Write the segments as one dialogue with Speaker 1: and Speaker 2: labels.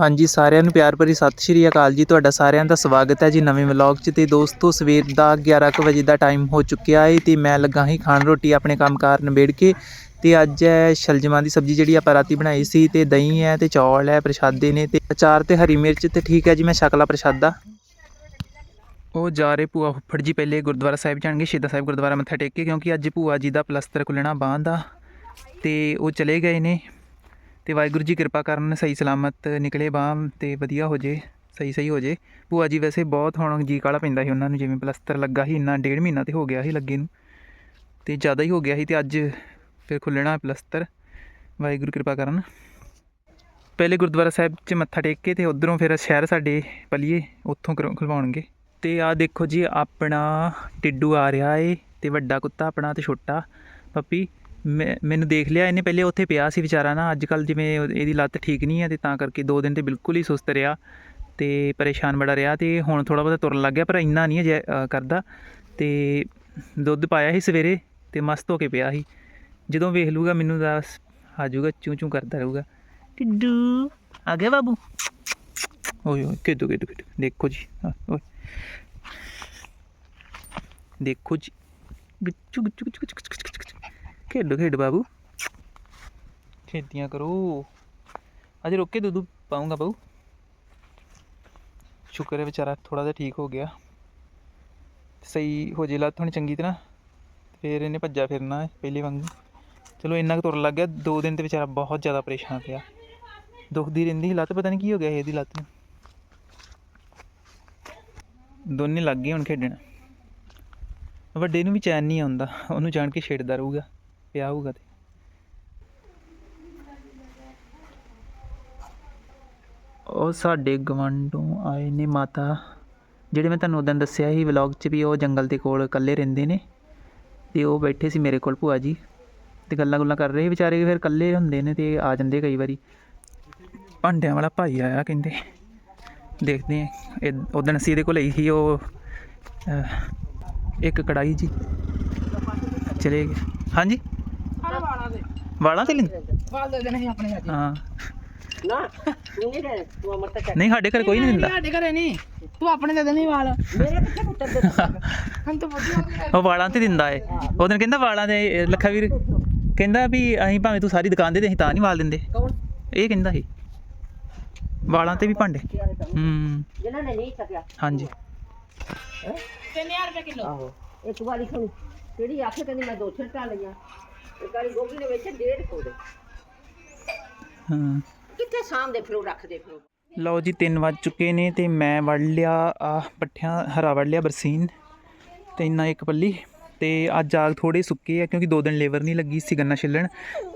Speaker 1: ਹਾਂਜੀ, ਸਾਰਿਆਂ ਨੂੰ ਪਿਆਰ ਭਰੀ ਸਤਿ ਸ਼੍ਰੀ ਅਕਾਲ ਜੀ। ਤੁਹਾਡਾ ਸਾਰਿਆਂ ਦਾ ਸਵਾਗਤ ਹੈ ਜੀ ਨਵੇਂ ਵਲੌਗ 'ਚ ਤੇ ਦੋਸਤੋ, ਸਵੇਰ ਦਾ 11 ਕੁ ਵਜੇ ਦਾ ਟਾਈਮ ਹੋ ਚੁੱਕਿਆ ਹੈ ਤੇ ਮੈਂ ਲੱਗਾ ਹੀ ਖਾਣ ਰੋਟੀ ਆਪਣੇ ਕੰਮਕਾਰ ਨਿਬੇੜ ਕੇ ਤੇ ਅੱਜ ਹੈ ਸ਼ਲਜਮਾਂ ਦੀ ਸਬਜ਼ੀ ਜਿਹੜੀ ਆਪਾਂ ਰਾਤੀ ਬਣਾਈ ਸੀ ਤੇ ਦਹੀਂ ਹੈ ਤੇ ਚੌਲ ਹੈ, ਪ੍ਰਸ਼ਾਦੇ ਨੇ ਤੇ ਅਚਾਰ ਤੇ ਹਰੀ ਮਿਰਚ ਤੇ ਠੀਕ ਹੈ ਜੀ ਮੈਂ ਸ਼ਕਲਾ ਪ੍ਰਸ਼ਾਦਾ। ਉਹ ਜਾ ਰਹੇ ਭੂਆ ਫੁੱਫੜ ਜੀ ਪਹਿਲੇ ਗੁਰਦੁਆਰਾ ਸਾਹਿਬ ਜਾਣਗੇ, ਸ਼ਹੀਦਾਂ ਸਾਹਿਬ ਗੁਰਦੁਆਰਾ ਮੱਥਾ ਟੇਕ ਕੇ ਕਿਉਂਕਿ ਅੱਜ ਭੂਆ ਜੀ ਦਾ ਪਲਸਤਰ ਖੁੱਲਣਾ ਬਾਂਹ ਦਾ ਤੇ ਉਹ ਚਲੇ ਗਏ ਨੇ। ਤੇ ਵਾਹਿਗੁਰੂ ਜੀ ਕਿਰਪਾ ਕਰਨ, ਸਹੀ ਸਲਾਮਤ ਨਿਕਲੇ ਬਾਂਹ ਤੇ ਵਧੀਆ ਹੋ ਜੇ, ਸਹੀ ਸਹੀ ਹੋ ਜੇ। ਭੂਆ ਜੀ ਵੈਸੇ ਬਹੁਤ ਹੁਣ ਜੀ ਕਾਲਾ ਪੈਂਦਾ ਸੀ ਉਹਨਾਂ ਨੂੰ, ਜਿਵੇਂ ਪਲਸਤਰ ਲੱਗਾ ਸੀ, ਇੰਨਾ ਡੇਢ ਮਹੀਨਾ ਤੇ ਹੋ ਗਿਆ ਸੀ ਲੱਗੇ ਨੂੰ। ਤੇ ਜ਼ਿਆਦਾ ਹੀ ਹੋ ਗਿਆ ਸੀ ਤੇ ਅੱਜ ਫਿਰ ਖੁੱਲਣਾ ਪਲਸਤਰ। ਵਾਹਿਗੁਰੂ ਕਿਰਪਾ ਕਰਨ। ਪਹਿਲੇ ਗੁਰਦੁਆਰਾ ਸਾਹਿਬ 'ਚ ਮੱਥਾ ਟੇਕ ਕੇ ਤੇ ਉਧਰੋਂ ਫਿਰ ਸ਼ਹਿਰ ਸਾਡੇ ਪਲੀਏ, ਉੱਥੋਂ ਕਰਵਾ- ਖੁਲਵਾਉਣਗੇ। ਤੇ ਆ ਦੇਖੋ ਜੀ, ਆਪਣਾ ਟਿੱਡੂ ਆ ਰਿਹਾ ਏ, ਤੇ ਵੱਡਾ ਕੁੱਤਾ ਆਪਣਾ ਤੇ ਛੋਟਾ, ਪੱਪੀ। ਮੈਂ- ਮੈਨੂੰ ਦੇਖ ਲਿਆ ਇਹਨੇ ਪਹਿਲੇ ਉੱਥੇ ਪਿਆ ਸੀ ਵਿਚਾਰਾ ਨਾ ਅੱਜ ਕੱਲ ਜਿਵੇਂ ਇਹਦੀ ਲੱਤ ਠੀਕ ਨਹੀਂ ਹੈ ਤੇ ਤਾਂ ਕਰਕੇ ਦੋ ਦਿਨ ਤੇ ਬਿਲਕੁਲ ਹੀ ਸੁਸਤ ਰਿਹਾ ਤੇ ਪਰੇਸ਼ਾਨ ਬੜਾ ਰਿਹਾ ਤੇ ਹੁਣ ਥੋੜਾ ਬਹੁਤਾ ਤੁਰਨ ਲੱਗ ਗਿਆ ਪਰ ਇੰਨਾ ਨਹੀਂ ਅਜੇ ਅ, ਕਰਦਾ ਤੇ ਦੁੱਧ ਪਾਇਆ ਸੀ ਸਵੇਰੇ ਤੇ ਮਸਤ ਹੋ ਕੇ ਪਿਆ ਸੀ। ਜਦੋਂ ਵੇਖ ਲੂਗਾ ਮੈਨੂੰ ਦੱਸ ਆ ਜਾਊਗਾ ਚੂੰ ਚੂੰ ਕਰਦਾ ਰਹੂਗਾ। ਟਿੱਡੂ ਆ ਗਿਆ ਬਾਬੂ। ਓਏ ਓਏ ਕਿਦੂ ਕਿਦੂ ਕਿਦੂ ਦੇਖੋ ਜੀ ਹਾਂ, ਓਏ। ਦੇਖੋ ਜੀ। ਗਿੱਚੂ ਗਿੱਚੂ ਗਿੱਚੂ ਗਿੱਚੂ ਖੇਡੋ, ਖੇਡ ਬਾਬੂ। ਖੇਤੀਆਂ ਕਰੋ। ਅੱਜ ਰੁੱਕ ਕੇ ਦੁੱਧ ਪਾਉਂਗਾ ਬਾਬੂ ਸ਼ੁਕਰ ਹੈ ਵਿਚਾਰਾ ਥੋੜਾ ਜਿਹਾ ਠੀਕ ਹੋ ਗਿਆ। ਸਹੀ ਹੋ ਜੇ, ਲੱਤ ਹੁਣ ਚੰਗੀ ਤਰ੍ਹਾਂ ਫਿਰ ਇਹਨੇ ਭੱਜਾ ਫਿਰਨਾ ਹੈ, ਪਹਿਲੇ ਵਾਂਗੂ। ਚਲੋ ਇੰਨਾ ਕੁ ਤੁਰਨ ਲੱਗ ਗਿਆ, ਦੋ ਦਿਨ ਤੇ ਵਿਚਾਰਾ ਬਹੁਤ ਜ਼ਿਆਦਾ ਪਰੇਸ਼ਾਨ ਰਿਹਾ ਦੁਖਦੀ ਰਹਿੰਦੀ ਸੀ ਲੱਤ, ਪਤਾ ਨਹੀਂ ਕੀ ਹੋ ਗਿਆ ਇਹਦੀ ਲੱਤ ਨੂੰ। ਦੋਨੇ ਲੱਗ ਗਏ ਹੁਣ ਖੇਡਣ। ਵੱਡੇ ਨੂੰ ਵੀ ਚੈਨ ਨਹੀਂ ਆਉਂਦਾ, ਉਹਨੂੰ ਜਾਣ ਕੇ ਛੇੜਦਾ ਰਹੂਗਾ। ਪਿਆ ਹੋਊਗਾ ਤੇ। ਉਹ ਸਾਡੇ ਗਵਾਂਢੋਂ ਆਏ ਨੇ ਮਾਤਾ। ਜਿਹੜੇ ਮੈਂ ਤੁਹਾਨੂੰ ਉਦੋਂ ਦੱਸਿਆ ਸੀ ਵਲੌਗ 'ਚ ਵੀ ਉਹ ਜੰਗਲ ਦੇ ਕੋਲ ਇਕੱਲੇ ਰਹਿੰਦੇ ਨੇ। ਤੇ ਉਹ ਬੈਠੇ ਸੀ ਮੇਰੇ ਕੋਲ ਭੂਆ ਜੀ। ਤੇ ਗੱਲਾਂ ਗੁੱਲਾਂ ਕਰ ਰਹੇ ਸੀ ਵਿਚਾਰੇ ਫਿਰ ਇਕੱਲੇ ਹੁੰਦੇ ਨੇ ਤੇ ਆ ਜਾਂਦੇ ਕਈ ਵਾਰੀ। ਭਾਂਡਿਆਂ ਵਾਲਾ ਭਾਈ ਆਇਆ ਕਹਿੰਦੇ। ਦੇਖਦੇ ਆ ਉਦੋਂ ਅਸੀਂ ਇਹਦੇ ਕੋਲ ਲਈ ਸੀ, ਉਹ ਇੱਕ ਕੜਾਈ ਜੀ। ਚਲੇ ਗਏ। ਹਾਂਜੀ?
Speaker 2: ਵਾਲਾਂ
Speaker 1: ਤੇ ਲੈਂਦੇ
Speaker 2: ਵਾਲ ਦੇ ਦੇਣੇ ਸੀ ਆਪਣੇ ਅੱਜ
Speaker 1: ਹਾਂ।
Speaker 2: ਨਾ ਤੂੰ ਨਹੀਂ ਦੇ ਤੂੰ ਅਮਰ ਤੱਕ
Speaker 1: ਨਹੀਂ ਸਾਡੇ ਘਰ ਕੋਈ ਨਹੀਂ ਦਿੰਦਾ।
Speaker 2: ਸਾਡੇ ਘਰੇ ਨਹੀਂ। ਤੂੰ ਆਪਣੇ ਦੇ ਦੇਣੇ ਵਾਲ। ਮੇਰੇ ਕਿੱਥੇ ਪੁੱਤਰ ਦੇ ਹਮ ਤਾਂ ਵਧੀਆ
Speaker 1: ਉਹ ਵਾਲਾਂ ਤੇ ਦਿੰਦਾ ਏ। ਉਹ ਦਿਨ ਕਹਿੰਦਾ ਵਾਲਾਂ ਦੇ ਲੱਖਾ ਵੀਰ ਕਹਿੰਦਾ ਵੀ ਅਸੀਂ ਭਾਵੇਂ ਤੂੰ ਸਾਰੀ ਦੁਕਾਨ ਦੇ ਦੇ ਅਸੀਂ ਤਾਂ ਨਹੀਂ ਵਾਲ ਦਿੰਦੇ।
Speaker 2: ਕੌਣ?
Speaker 1: ਇਹ ਕਹਿੰਦਾ ਸੀ। ਵਾਲਾਂ ਤੇ ਵੀ ਭਾਂਡੇ। ਹੂੰ
Speaker 2: ਜਿਨ੍ਹਾਂ ਨੇ ਨਹੀਂ ਸਕਿਆ।
Speaker 1: ਹਾਂਜੀ।
Speaker 2: 3000 ਰੁਪਏ ਕਿਲੋ। ਆਹੋ। ਖਾਣੀ ਕਿਹੜੀ ਆਖੇ ਕਹਿੰਦੀ ਮੈਂ ਦੋ ਛਿਲਟਾਂ ਲਈਆਂ। ਇੱਕ ਵਾਰੀ ਗੋਭੀ ਦੇ ਵਿੱਚ ਡੇਢ ਕੋੜੇ
Speaker 1: ਹਾਂ।
Speaker 2: ਕਿੱਥੇ ਸਾਹਮਣੇ ਫਿਰੋ ਰੱਖਦੇ ਫਿਰੋ
Speaker 1: ਲਓ ਜੀ 3 ਵੱਜ ਚੁੱਕੇ ਨੇ ਤੇ ਮੈਂ ਵੜ ਲਿਆ ਆ ਪੱਠਿਆਂ ਹਰਾ ਵੜ ਲਿਆ ਬਰਸੀਨ ਤੇ ਇੰਨਾ ਇੱਕ ਪੱਲੀ ਤੇ ਅੱਜ ਆਗ ਥੋੜੇ ਸੁੱਕੇ ਆ ਕਿਉਂਕਿ ਦੋ ਦਿਨ ਲੇਬਰ ਨਹੀਂ ਲੱਗੀ ਸੀ ਗੰਨਾ ਛਿੱਲਣ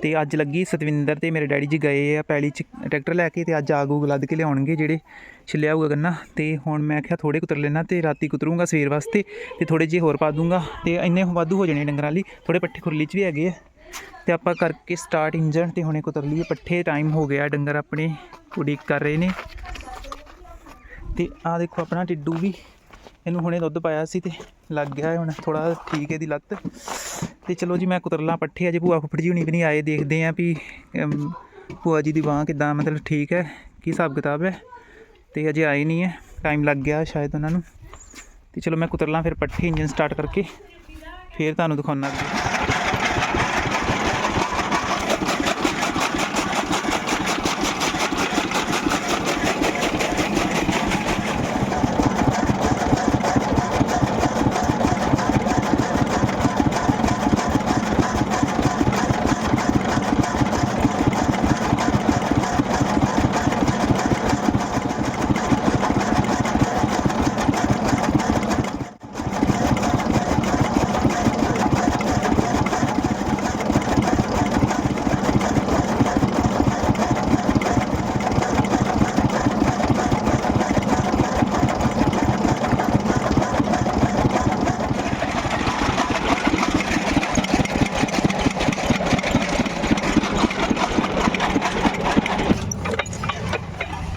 Speaker 1: ਤੇ ਅੱਜ ਲੱਗੀ ਸਤਵਿੰਦਰ ਤੇ ਮੇਰੇ ਡੈਡੀ ਜੀ ਗਏ ਆ ਪੈਲੀ ਚ ਟਰੈਕਟਰ ਲੈ ਕੇ ਤੇ ਅੱਜ ਆਗ ਉਗ ਲੱਦ ਕੇ ਲਿਆਉਣਗੇ ਜਿਹੜੇ ਛਿੱਲਿਆ ਹੋਊਗਾ ਗੰਨਾ ਤੇ ਹੁਣ ਮੈਂ ਕਿਹਾ ਥੋੜੇ ਕੁਤਰ ਲੈਣਾ ਤੇ ਰਾਤੀ ਕੁਤਰੂੰਗਾ ਸਵੇਰ ਵਾਸਤੇ ਤੇ ਥੋੜੇ ਜਿਹੇ ਹੋਰ ਪਾ ਦੂੰਗਾ ਤੇ ਇੰਨੇ ਵਾਧੂ ਹੋ ਜਾਣੇ ਡੰਗਰਾਂ ਲਈ ਥੋੜੇ ਪੱਠੇ ਖੁਰਲੀ ਚ ਵੀ ਹੈਗੇ ਆ। ਤੇ ਆਪਾਂ ਕਰਕੇ ਸਟਾਰਟ ਇੰਜਨ ਤੇ ਹੁਣੇ ਕੁਤਰ ਲਈਏ। ਪੱਠੇ ਟਾਈਮ ਹੋ ਗਿਆ, ਡੰਗਰ ਆਪਣੇ ਉਡੀਕ ਕਰ ਰਹੇ ਨੇ। ਤੇ ਆ ਦੇਖੋ ਆਪਣਾ ਟਿੱਡੂ ਵੀ, ਇਹਨੂੰ ਹੁਣੇ ਦੁੱਧ ਪਾਇਆ ਸੀ ਤੇ ਲੱਗ ਗਿਆ ਹੁਣ ਥੋੜਾ ਠੀਕ ਹੈ ਦੀ ਲੱਤ। ਤੇ ਚਲੋ ਜੀ, ਮੈਂ ਕੁਤਰਲਾਂ ਪੱਠੇ, ਅਜੇ ਭੂਆ ਫੁੱਫੜ ਜੀ ਹੁਣੀ ਵੀ ਨਹੀਂ ਆਏ, ਦੇਖਦੇ ਆਂ ਵੀ ਭੂਆ ਜੀ ਦੀ ਬਾਂਹ ਕਿਦਾਂ, ਮਤਲਬ ਠੀਕ ਹੈ, ਕੀ ਹਿਸਾਬ ਕਿਤਾਬ ਹੈ। ਤੇ ਅਜੇ ਆਏ ਨਹੀਂ ਹੈ ਟਾਈਮ ਲੱਗ ਗਿਆ ਸ਼ਾਇਦ ਉਹਨਾਂ ਨੂੰ। ਤੇ ਚਲੋ ਮੈਂ ਕੁਤਰਲਾਂ ਫਿਰ ਪੱਠੇ ਇੰਜਨ ਸਟਾਰਟ ਕਰਕੇ, ਫਿਰ ਤੁਹਾਨੂੰ ਦਿਖਾਉਣਾ ਅੱਗੇ।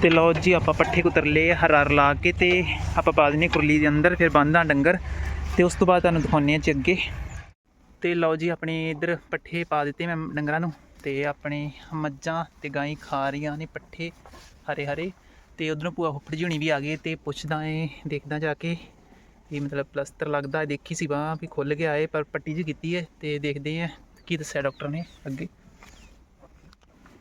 Speaker 1: ਤੇ ਲਓ ਜੀ, ਆਪਾਂ ਪੱਠੇ ਕੁਤਰ ਲਏ ਹਰਾ ਲਾ ਕੇ ਤੇ ਆਪਾਂ ਪਾ ਦਿੰਨੇ ਕੁਰਲੀ ਦੇ ਅੰਦਰ, ਫਿਰ ਬੰਨ੍ਹਦਾ ਡੰਗਰ ਤੇ ਉਸ ਤੋਂ ਬਾਅਦ ਤੁਹਾਨੂੰ ਦਿਖਾਉਂਦੇ ਆ ਚ ਅੱਗੇ। ਤੇ ਲਓ ਜੀ, ਆਪਣੇ ਇਧਰ ਪੱਠੇ ਪਾ ਦਿੱਤੇ ਮੈਂ ਡੰਗਰਾਂ ਨੂੰ ਤੇ ਆਪਣੇ ਮੱਝਾਂ ਤੇ ਗਾਈ ਖਾ ਰਹੀਆਂ ਨੇ ਪੱਠੇ ਹਰੇ ਹਰੇ ਤੇ ਉਧਰੋਂ ਭੂਆ ਫੁੱਫੜ ਜੀ ਹੁਣੀ ਵੀ ਆ ਗਏ ਤੇ ਪੁੱਛਦਾ ਏ, ਦੇਖਦਾ ਜਾ ਕੇ ਇਹ ਮਤਲਬ ਪਲਸਤਰ ਲੱਗਦਾ, ਦੇਖੀ ਸੀ ਬਾਹ ਵੀ ਖੁੱਲ ਗਿਆ ਏ, ਪਰ ਪੱਟੀ ਜੀ ਕੀਤੀ ਏ ਤੇ ਦੇਖਦੇ ਆ ਕੀ ਦੱਸਿਆ ਡਾਕਟਰ ਨੇ ਅੱਗੇ।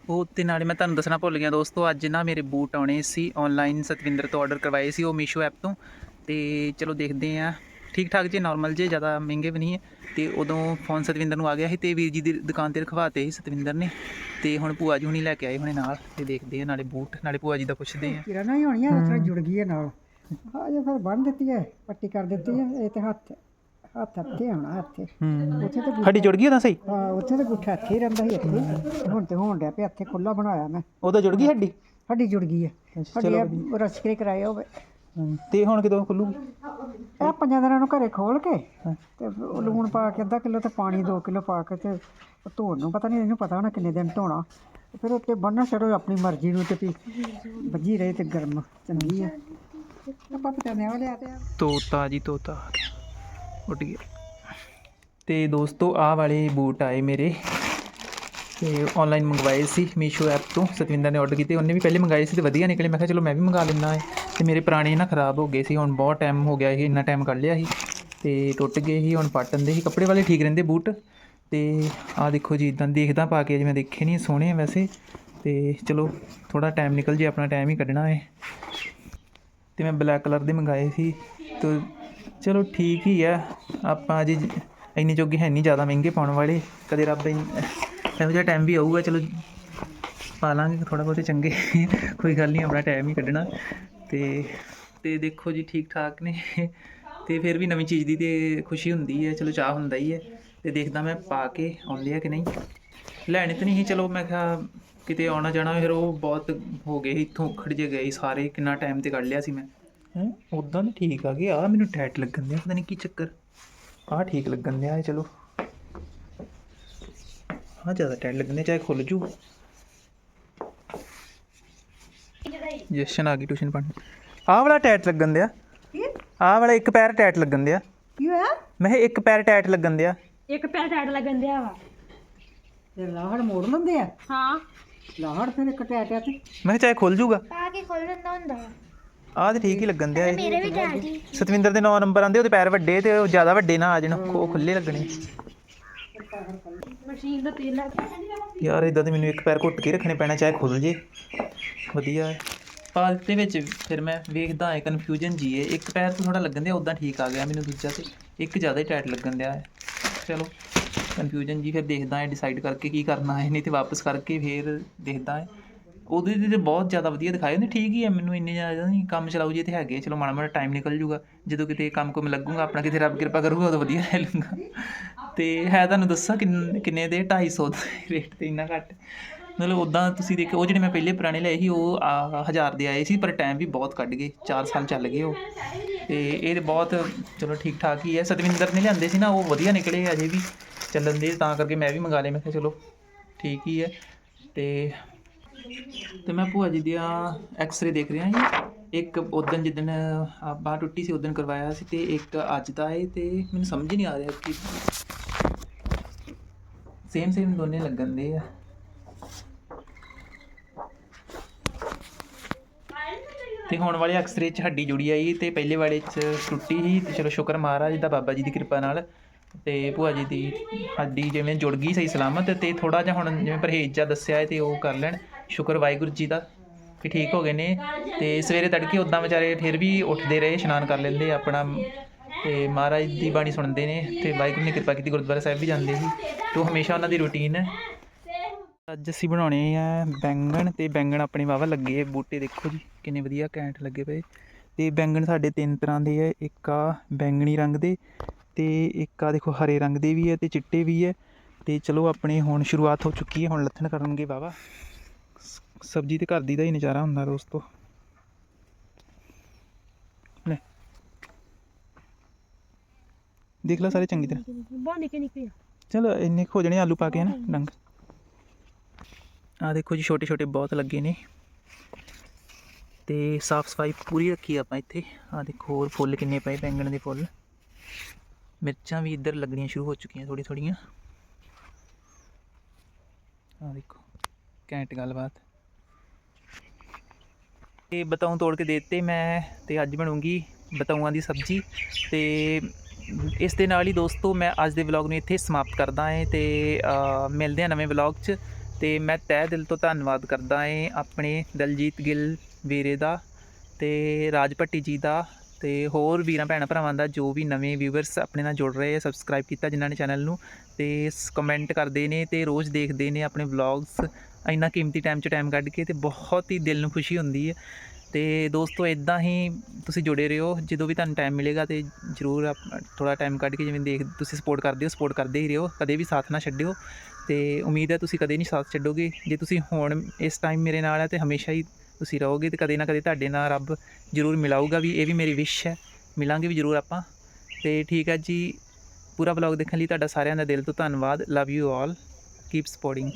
Speaker 1: ਉਹ ਤੇ ਨਾਲੇ ਮੈਂ ਤੁਹਾਨੂੰ ਦੱਸਣਾ ਭੁੱਲ ਗਿਆ ਦੋਸਤੋ ਅੱਜ ਨਾ ਮੇਰੇ ਬੂਟ ਆਉਣੇ ਸੀ ਆਨਲਾਈਨ ਸਤਵਿੰਦਰ ਤੋਂ ਆਰਡਰ ਕਰਵਾਏ ਸੀ ਉਹ ਮੀਸ਼ੋ ਐਪ ਤੋਂ। ਤੇ ਚਲੋ ਦੇਖਦੇ ਆ ਠੀਕ ਠਾਕ ਜੇ ਨਾਰਮਲ ਜੇ ਜ਼ਿਆਦਾ ਮਹਿੰਗੇ ਵੀ ਨਹੀਂ ਹੈ। ਤੇ ਉਦੋਂ ਫੋਨ ਸਤਵਿੰਦਰ ਨੂੰ ਆ ਗਿਆ ਸੀ ਤੇ ਵੀਰ ਜੀ ਦੀ ਦੁਕਾਨ ਤੇ ਰਖਵਾਤੇ ਸੀ ਸਤਵਿੰਦਰ ਨੇ। ਤੇ ਹੁਣ ਭੂਆ ਜੀ ਹੁਣੀ ਲੈ ਕੇ ਆਏ ਹੁਣੇ ਨਾਲ ਤੇ ਦੇਖਦੇ ਆ ਨਾਲੇ ਬੂਟ ਨਾਲੇ ਭੂਆ ਜੀ ਦਾ ਪੁੱਛਦੇ ਆ
Speaker 3: ਕਿਰਨ ਹੀ ਹੋਣੀ ਆ ਜੁੜ ਗਈ ਹੈ ਨਾਲ। ਹਾਂ ਜੇ ਫਿਰ ਬੰਨ ਦਿੱਤੀ ਹੈ ਪੱਟੀ ਕਰ ਦਿੱਤੀ ਹੈ ਇਹ ਤੇ ਹੱਥ। ਹੱਥ ਅੱਤੇ ਹੋਣਾ ਇੱਥੇ।
Speaker 1: ਹੂੰ।
Speaker 3: ਉੱਥੇ ਤੇ
Speaker 1: ਹੱਡੀ ਜੁੜ ਗਈ ਉਹਦਾ ਸਹੀ?
Speaker 3: ਹਾਂ ਉੱਥੇ ਤੇ ਗੁੱਠਾ ਇੱਥੇ ਹੀ ਰਹਿੰਦਾ ਸੀ ਇੱਥੇ ਹੁਣ ਤੇ ਹੋਣ ਡਿਆ ਪਿਆ ਇੱਥੇ ਖੁੱਲਾ ਬਣਾਇਆ ਮੈਂ।
Speaker 1: ਉਹਦਾ ਜੁੜ ਗਈ ਹੱਡੀ?
Speaker 3: ਹੱਡੀ ਜੁੜ ਗਈ ਹੈ ਹੱਡੀ
Speaker 1: ਚਲੋ
Speaker 3: ਇਹ ਰਸਕੇ ਕਰਾਏ ਹੋਵੇ।
Speaker 1: ਤੇ ਹੁਣ ਕਿਦੋਂ ਖੁੱਲੂਗੀ?
Speaker 3: ਇਹ ਪੰਜਾਂ ਦਿਨਾਂ ਨੂੰ ਘਰੇ ਖੋਲ ਕੇ ਤੇ ਉਹ ਲੂਣ ਪਾ ਕੇ ਅੱਧਾ ਕਿਲੋ ਤੇ ਪਾਣੀ 2 ਕਿਲੋ ਪਾ ਕੇ ਤੇ ਧੋਣ ਨੂੰ ਪਤਾ ਨਹੀਂ ਇਹਨੂੰ ਪਤਾ ਹੋਣਾ ਕਿੰਨੇ ਦਿਨ ਧੋਣਾ। ਫਿਰ ਉੱਤੇ ਬੰਨ੍ਹਣਾ ਛੱਡੋ ਆਪਣੀ ਮਰਜ਼ੀ ਨੂੰ ਤੇ ਵੀ ਵੱਜੀ ਰਹੇ ਤੇ ਗਰਮ ਚੰਗੀ ਆ। ਆਪਾਂ ਤੇ
Speaker 1: ਤੋਤਾ ਜੀ ਤੋਤਾ। ਉੱਡ ਗਿਆ ਤੇ ਦੋਸਤੋ, ਆਹ ਵਾਲੇ ਬੂਟ ਆਏ ਮੇਰੇ। ਤੇ ਆਨਲਾਈਨ ਮੰਗਵਾਏ ਸੀ ਮੀਸ਼ੋ ਐਪ ਤੋਂ। ਸਤਵਿੰਦਰ ਨੇ ਆਰਡਰ ਕੀਤੇ। ਉਹਨੇ ਵੀ ਪਹਿਲੇ ਮੰਗਾਏ ਸੀ ਤੇ ਵਧੀਆ ਨਿਕਲੇ। ਮੈਂ ਕਿਹਾ, ਚਲੋ ਮੈਂ ਵੀ ਮੰਗਾ ਲੈਂਦਾ ਹੈ। ਤੇ ਮੇਰੇ ਪੁਰਾਣੇ ਨਾ ਖਰਾਬ ਹੋ ਗਏ ਸੀ। ਹੁਣ ਬਹੁਤ ਟਾਈਮ ਹੋ ਗਿਆ ਸੀ, ਇੰਨਾ ਟਾਈਮ ਕੱਢ ਲਿਆ ਸੀ। ਤੇ ਟੁੱਟ ਗਏ ਸੀ, ਹੁਣ ਪਾਟਨ ਦੇ ਸੀ। ਕੱਪੜੇ ਵਾਲੇ ਠੀਕ ਰਹਿੰਦੇ ਬੂਟ। ਤੇ ਆਹ ਦੇਖੋ ਜੀ, ਇਦਾਂ ਦੇਖਦਾ ਪਾ ਕੇ ਜਿਵੇਂ ਦੇਖੇ ਨਹੀਂ, ਸੋਹਣੇ ਆ ਵੈਸੇ। ਤੇ ਚਲੋ ਥੋੜਾ ਟਾਈਮ ਨਿਕਲ ਜੇ, ਆਪਣਾ ਟਾਈਮ ਹੀ ਕੱਢਣਾ ਹੈ। ਤੇ ਮੈਂ ਬਲੈਕ ਕਲਰ ਦੇ ਮੰਗਾਏ ਸੀ। ਤੇ ਚਲੋ ਠੀਕ ਹੀ ਆ। ਆਪਾਂ ਅਜੇ ਜ- ਇੰਨੇ ਜੋਗੇ ਹੈ ਨਹੀਂ ਜ਼ਿਆਦਾ ਮਹਿੰਗੇ ਪਾਉਣ ਵਾਲੇ। ਕਦੇ ਰੱਬ ਇਨ- ਇਹੋ ਜਿਹਾ ਟਾਈਮ ਵੀ ਆਊਗਾ ਚਲੋ ਪਾ ਲਾਂਗੇ ਥੋੜਾ ਬਹੁਤੇ ਚੰਗੇ। ਕੋਈ ਗੱਲ ਨਹੀਂ ਆਪਣਾ ਟਾਈਮ ਹੀ ਕੱਢਣਾ। ਤੇ ਤੇ ਦੇਖੋ ਜੀ ਠੀਕ ਠਾਕ ਨੇ। ਤੇ ਫਿਰ ਵੀ ਨਵੀਂ ਚੀਜ਼ ਦੀ ਤੇ ਖੁਸ਼ੀ ਹੁੰਦੀ ਹੈ ਚਲੋ ਚਾਹ ਹੁੰਦਾ ਹੀ ਹੈ। ਤੇ ਦੇਖਦਾ ਮੈਂ ਪਾ ਕੇ ਆਉਂਦੇ ਆ ਕਿ ਨਹੀਂ। ਲੈਣੇ ਤਾਂ ਨਹੀਂ ਸੀ ਚਲੋ ਮੈਂ ਕਿਹਾ ਕਿਤੇ ਆਉਣਾ ਜਾਣਾ ਫਿਰ ਉਹ ਬਹੁਤ ਹੋ ਗਏ ਸੀ, ਇੱਥੋਂ ਖੜ ਜੇ ਗਏ ਸੀ ਸਾਰੇ ਕਿੰਨਾ ਟਾਈਮ ਤੇ ਕੱਢ ਲਿਆ ਸੀ ਮੈਂ। ਹੈ ਉਦਾਂ ਤਾਂ ਠੀਕ ਆ ਗਏ। ਆ ਮੈਨੂੰ ਟਾਈਟ ਲੱਗਣ ਦਿਆ ਪਤਾ ਨਹੀਂ ਕੀ ਚੱਕਰ। ਆ ਠੀਕ ਲੱਗਣ ਦਿਆ ਚਲੋ। ਆ ਜ਼ਿਆਦਾ ਟਾਈਟ ਲੱਗਣ ਦਿਆ ਚਾਹੇ ਖੁੱਲ ਜੂ। ਜਸ਼ਨ ਆ ਗਈ ਟਿਊਸ਼ਨ ਪੜ੍ਹਨ। ਆਹ ਵਾਲਾ ਟਾਈਟ ਲੱਗਣ ਦਿਆ। ਆਹ ਵਾਲਾ ਇੱਕ ਪੈਰ ਟਾਈਟ ਲੱਗਣ ਦਿਆ।
Speaker 3: ਕੀ ਹੋਇਆ?
Speaker 1: ਮੈਂ ਕਿਹਾ ਇੱਕ ਪੈਰ ਟਾਈਟ ਲੱਗਣ ਦਿਆ।
Speaker 2: ਇੱਕ ਪੈਰ ਟਾਈਟ ਲੱਗਣ ਦਿਆ ਵਾ।
Speaker 3: ਤੇ ਲਾਹੜ ਮੋੜ ਲੈਂਦੇ ਆ?
Speaker 2: ਹਾਂ।
Speaker 3: ਲਾਹੜ ਫਿਰ ਇੱਕ ਟੈਟਿਆ ਤੇ।
Speaker 1: ਮੈਂ ਕਿਹਾ ਚਾਹੇ ਖੁੱਲ ਜੂਗਾ।
Speaker 4: ਪਾ ਕੇ ਖੋਲ ਲੈਂਦਾ ਹੁੰਦਾ।
Speaker 1: ਆਹ ਤੇ ਠੀਕ ਹੀ ਲੱਗਣ ਦਿਆ ਇਹ।
Speaker 4: ਮੇਰੇ ਵੀ ਡੈਡ
Speaker 1: ਸਤਵਿੰਦਰ ਦੇ 9 ਨੰਬਰ ਆਂਦੇ ਉਹਦੇ ਪੈਰ ਵੱਡੇ ਤੇ ਉਹ ਜ਼ਿਆਦਾ ਵੱਡੇ ਨਾ ਆ ਜਾਣ ਉਹ ਖੁੱਲੇ ਲੱਗਣੇ।
Speaker 2: ਮਸ਼ੀਨ ਦਾ ਤੇਲ ਲੱਗ
Speaker 1: ਯਾਰ ਇਦਾਂ ਤੇ ਮੈਨੂੰ ਇੱਕ ਪੈਰ ਘੁੱਟ ਕੇ ਰੱਖਣੇ ਪੈਣਾ ਚਾਹੇ ਖੁੱਲ ਜੇ। ਵਧੀਆ ਹੈ। ਪਾਲ ਦੇ ਵਿੱਚ ਫਿਰ ਮੈਂ ਵੇਖਦਾ ਹੈ ਕਨਫਿਊਜ਼ਨ ਜੀ ਹੈ। ਇੱਕ ਪੈਰ ਤੋਂ ਥੋੜਾ ਲੱਗਣ ਦਿਆ ਉਦਾਂ ਠੀਕ ਆ ਗਿਆ ਮੈਨੂੰ ਦੂਜਾ ਤੇ। ਇੱਕ ਜ਼ਿਆਦਾ ਹੀ ਟਾਈਟ ਲੱਗਣ ਦਿਆ ਹੈ। ਚਲੋ ਕਨਫਿਊਜ਼ਨ ਜੀ ਫਿਰ ਦੇਖਦਾ ਹੈ ਡਿਸਾਈਡ ਕਰਕੇ ਕੀ ਕਰਨਾ ਹੈ ਨਹੀਂ ਤੇ ਵਾਪਸ ਕਰਕੇ ਫਿਰ ਦੇਖਦਾ ਹੈ। ਉਹਦੇ ਤੇ ਤੇ ਬਹੁਤ ਜ਼ਿਆਦਾ ਵਧੀਆ ਦਿਖਾਏ ਨੇ ਠੀਕ ਹੀ ਹੈ ਮੈਨੂੰ ਇੰਨੇ ਜ਼ਿਆਦਾ ਨਹੀਂ ਕੰਮ ਚਲਾਉ ਜੇ ਤੇ ਹੈਗੇ ਚਲੋ ਮਾੜਾ ਮਾੜਾ ਟਾਈਮ ਨਿਕਲ ਜੂਗਾ ਜਦੋਂ ਕਿਤੇ ਕੰਮ ਕੋ ਲੱਗੂਗਾ ਆਪਣਾ ਕਿਤੇ ਰੱਬ ਕਿਰਪਾ ਕਰੂਗਾ ਉਦੋਂ ਵਧੀਆ ਲੈ ਲੂੰਗਾ ਤੇ ਹੈ ਤੁਹਾਨੂੰ ਦੱਸਾਂ ਕਿੰਨ- ਕਿੰਨੇ ਦੇ 250 ਦੇ ਰੇਟ ਤੇ ਇੰਨਾ ਘੱਟ। ਮਤਲਬ ਉਦਾਂ ਤੁਸੀਂ ਦੇਖੋ ਉਹ ਜਿਹੜੇ ਮੈਂ ਪਹਿਲੇ ਪੁਰਾਣੇ ਲਏ ਸੀ ਉਹ ਆ, ਹਜ਼ਾਰ ਦੇ ਆਏ ਸੀ ਪਰ ਟਾਈਮ ਵੀ ਬਹੁਤ ਕੱਢ ਗਏ 4 ਸਾਲ ਚੱਲ ਗਏ ਉਹ। ਤੇ ਇਹ ਤੇ ਬਹੁਤ ਚਲੋ ਠੀਕ ਠਾਕ ਹੀ ਹੈ ਸਤਵਿੰਦਰ ਨੇ ਲਿਆਂਦੇ ਸੀ ਨਾ ਉਹ ਵਧੀਆ ਨਿਕਲੇ ਅਜੇ ਵੀ ਚੱਲਣ ਦੇ ਤਾਂ ਕਰਕੇ ਮੈਂ ਵੀ ਮੰਗਾ ਲਏ ਮੈਂ ਕਿਹਾ ਚਲੋ ਠੀਕ ਹੀ ਹੈ। ਤੇ ਤੇ ਮੈਂ ਭੂਆ ਜੀ ਦੀਆਂ ਐਕਸ-ਰੇ ਦੇਖ ਰਿਹਾ ਜੀ। ਇੱਕ ਉਦੋਂ ਜਿੱਦਣ ਆ ਟੁੱਟੀ ਸੀ ਉਦੋਂ ਕਰਵਾਇਆ ਸੀ ਤੇ ਇੱਕ ਅੱਜ ਦਾ ਹੈ ਤੇ ਮੈਨੂੰ ਸਮਝ ਹੀ ਨਹੀਂ ਆ ਰਿਹਾ ਕਿ ਸੇਮ ਸੇਮ ਦੋਨੇ ਲੱਗਣ ਦੇ ਆ। ਤੇ ਹੁਣ ਵਾਲੇ ਐਕਸ-ਰੇ 'ਚ ਹੱਡੀ ਜੁੜੀ ਆਈ ਤੇ ਪਹਿਲੇ ਵਾਲੇ 'ਚ ਟੁੱਟੀ ਸੀ ਤੇ ਚਲੋ ਸ਼ੁਕਰ ਮਹਾਰਾਜ ਦਾ ਬਾਬਾ ਜੀ ਦੀ ਕਿਰਪਾ ਨਾਲ ਤੇ ਭੂਆ ਜੀ ਦੀ ਹੱਡੀ ਜਿਵੇਂ ਜੁੜ ਗਈ ਸਹੀ ਸਲਾਮਤ ਤੇ ਥੋੜਾ ਜਿਹਾ ਹੁਣ ਜਿਵੇਂ ਪਰਹੇਜ਼ ਜਿਹਾ ਦੱਸਿਆ ਹੈ ਤੇ ਉਹ ਕਰ ਲੈਣ। ਸ਼ੁਕਰ ਵਾਹਿਗੁਰੂ ਜੀ ਦਾ ਕਿ ਠੀਕ ਹੋ ਗਏ ਨੇ ਤੇ ਸਵੇਰੇ ਤੜਕੇ ਉਦਾਂ ਵਿਚਾਰੇ ਫਿਰ ਵੀ ਉੱਠਦੇ ਰਹੇ, ਇਸ਼ਨਾਨ ਕਰ ਲੈਂਦੇ ਆਪਣਾ। ਤੇ ਮਹਾਰਾਜ ਦੀ ਬਾਣੀ ਸੁਣਦੇ ਨੇ ਤੇ ਵਾਹਿਗੁਰੂ ਨੇ ਕਿਰਪਾ ਕੀਤੀ, ਗੁਰਦੁਆਰਾ ਸਾਹਿਬ ਵੀ ਜਾਂਦੇ ਸੀ। ਤੇ ਉਹ ਹਮੇਸ਼ਾ ਉਹਨਾਂ ਦੀ ਰੁਟੀਨ ਹੈ। ਅੱਜ ਅਸੀਂ ਬਣਾਉਣੇ ਆ ਬੈਂਗਣ ਤੇ ਬੈਂਗਣ ਆਪਣੇ ਵਾਵਾ ਲੱਗੇ ਬੂਟੇ ਦੇਖੋ ਜੀ, ਕਿੰਨੇ ਵਧੀਆ ਕੈਂਟ ਲੱਗੇ ਪਏ। ਤੇ ਬੈਂਗਣ ਸਾਡੇ ਤਿੰਨ ਤਰ੍ਹਾਂ ਦੇ ਆ, ਇੱਕ ਆ ਬੈਂਗਣੀ ਰੰਗ ਦੇ ਤੇ ਇੱਕ ਆ ਦੇਖੋ ਹਰੇ ਰੰਗ ਦੇ ਵੀ ਹੈ ਤੇ ਚਿੱਟੇ ਵੀ ਹੈ ਤੇ ਚਲੋ ਆਪਣੇ ਹੁਣ ਸ਼ੁਰੂਆਤ ਹੋ ਚੁੱਕੀ ਹੈ, ਹੁਣ ਲੱਥਣ ਕਰਨਗੇ ਵਾਵਾ ਸਬਜ਼ੀ ਤੇ ਘਰ ਦੀ ਦਾ ਹੀ ਨਜ਼ਾਰਾ ਹੁੰਦਾ ਦੋਸਤੋ। ਲੈ। ਦੇਖ ਲਓ ਸਾਰੇ ਚੰਗੀ ਤਰ੍ਹਾਂ।
Speaker 2: ਬਹੁਤ ਨਿੱਕੇ ਨਿੱਕੇ ਆ।
Speaker 1: ਚਲੋ ਇੰਨੇ ਕੁ ਹੋ ਜਾਣੇ ਆਲੂ ਪਾ ਕੇ ਨਾ ਡੰਗ। ਆ ਦੇਖੋ ਜੀ ਛੋਟੇ ਛੋਟੇ ਬਹੁਤ ਲੱਗੇ ਨੇ। ਤੇ ਸਾਫ਼ ਸਫ਼ਾਈ ਪੂਰੀ ਰੱਖੀ ਆਪਾਂ ਇੱਥੇ। ਆ ਦੇਖੋ ਹੋਰ ਫੁੱਲ ਕਿੰਨੇ ਪਏ ਬੈਂਗਣ ਦੇ ਫੁੱਲ। ਮਿਰਚਾਂ ਵੀ ਇੱਧਰ ਲੱਗਣੀਆਂ ਸ਼ੁਰੂ ਹੋ ਚੁੱਕੀਆਂ ਥੋੜੀ ਥੋੜੀਆਂ ਆ ਦੇਖੋ ਘੈਂਟ ਗੱਲਬਾਤ। ਤੇ ਬਤਾਉ ਤੋੜ ਕੇ ਦੇ ਦਿੱਤੇ ਮੈਂ ਤੇ ਅੱਜ ਬਣੂਗੀ ਬਤਾਊਆਂ ਦੀ ਸਬਜ਼ੀ ਤੇ ਇਸ ਦੇ ਨਾਲ ਹੀ ਦੋਸਤੋ ਮੈਂ ਅੱਜ ਦੇ ਵਲੌਗ ਨੂੰ ਇੱਥੇ ਸਮਾਪਤ ਕਰਦਾ ਹਾਂ ਤੇ ਮਿਲਦੇ ਹਾਂ ਨਵੇਂ ਵਲੌਗ 'ਚ ਤੇ ਮੈਂ ਤਹਿ ਦਿਲ ਤੋਂ ਧੰਨਵਾਦ ਕਰਦਾ ਹਾਂ ਆਪਣੇ ਦਲਜੀਤ ਗਿੱਲ ਵੀਰੇ ਦਾ ਤੇ ਰਾਜ ਭੱਟੀ ਜੀ ਦਾ ਤੇ ਹੋਰ ਵੀਰਾਂ ਭੈਣਾਂ ਭਰਾਵਾਂ ਦਾ ਜੋ ਵੀ ਨਵੇਂ ਵਿਊਵਰਸ ਆਪਣੇ ਨਾਲ ਜੁੜ ਰਹੇ ਆ ਸਬਸਕ੍ਰਾਈਬ ਕੀਤਾ ਜਿਨ੍ਹਾਂ ਨੇ ਚੈਨਲ ਨੂੰ ਤੇ ਕਮੈਂਟ ਕਰਦੇ ਨੇ ਤੇ ਰੋਜ਼ ਦੇਖਦੇ ਨੇ ਆਪਣੇ ਵਲੌਗਸ ਇੰਨਾ ਕੀਮਤੀ ਟਾਈਮ 'ਚ ਟਾਈਮ ਕੱਢ ਕੇ ਤੇ ਬਹੁਤ ਹੀ ਦਿਲ ਨੂੰ ਖੁਸ਼ੀ ਹੁੰਦੀ ਹੈ। ਤੇ ਦੋਸਤੋ ਇਦਾਂ ਹੀ ਤੁਸੀਂ ਜੁੜੇ ਰਹੋ। ਜਦੋਂ ਵੀ ਤੁਹਾਨੂੰ ਟਾਈਮ ਮਿਲੇਗਾ ਤੇ ਜਰੂਰ ਥੋੜਾ ਟਾਈਮ ਕੱਢ ਕੇ ਜਿਵੇਂ ਦੇਖ, ਤੁਸੀਂ ਸਪੋਰਟ ਕਰਦੇ ਹੋ ਸਪੋਰਟ ਕਰਦੇ ਹੀ ਰਹੋ। ਕਦੇ ਵੀ ਸਾਥ ਨਾ ਛੱਡਿਓ। ਤੇ ਉਮੀਦ ਹੈ ਤੁਸੀਂ ਕਦੇ ਨਹੀਂ ਸਾਥ ਛੱਡੋਗੇ। ਜੇ ਤੁਸੀਂ ਹੁਣ ਇਸ ਟਾਈਮ ਮੇਰੇ ਨਾਲ ਹੈ ਤੇ ਹਮੇਸ਼ਾ ਹੀ ਤੁਸੀਂ ਰਹੋਗੇ ਤੇ ਕਦੇ ਨਾ ਕਦੇ ਤੁਹਾਡੇ ਨਾਲ ਰੱਬ ਜ਼ਰੂਰ ਮਿਲਾਊਗਾ ਵੀ ਇਹ ਵੀ ਮੇਰੀ ਵਿਸ਼ ਹੈ। ਮਿਲਾਂਗੇ ਵੀ ਜ਼ਰੂਰ ਆਪਾਂ। ਤੇ ਠੀਕ ਹੈ ਜੀ। ਪੂਰਾ ਵਲੌਗ ਦੇਖਣ ਲਈ ਤੁਹਾਡਾ ਸਾਰਿਆਂ ਦਾ ਦਿਲ ਤੋਂ ਧੰਨਵਾਦ। Love you all keep supporting